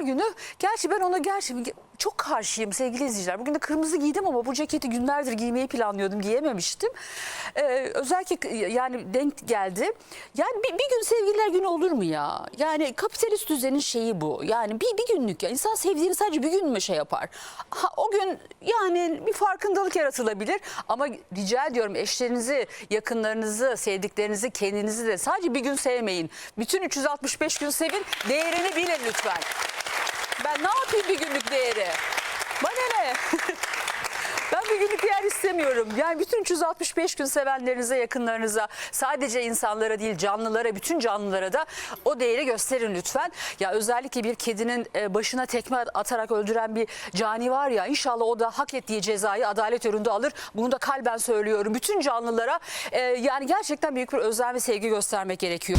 günü gerçi ben ona gerçi çok karşıyım sevgili izleyiciler. Bugün de kırmızı giydim ama bu ceketi günlerdir giymeyi planlıyordum giyememiştim. Ee, özellikle yani denk geldi. Yani bir, bir gün sevgililer günü olur mu ya? Yani kapitalist düzenin şeyi bu. Yani bir, bir günlük ya. İnsan sevdiğini sadece bir gün mü şey yapar? Ha, o gün yani bir farkındalık yaratılabilir. Ama rica ediyorum eşlerinizi, yakınlarınızı, sevdiklerinizi, kendinizi de sadece bir gün sevmeyin. Bütün 365 gün sevin. Değerini bilin lütfen. Ben ne yapayım bir günlük değeri? Bana ne? Ben bir günlük değer istemiyorum. Yani bütün 365 gün sevenlerinize, yakınlarınıza, sadece insanlara değil canlılara, bütün canlılara da o değeri gösterin lütfen. Ya özellikle bir kedinin e, başına tekme atarak öldüren bir cani var ya inşallah o da hak ettiği cezayı adalet önünde alır. Bunu da kalben söylüyorum. Bütün canlılara e, yani gerçekten büyük bir özen ve sevgi göstermek gerekiyor.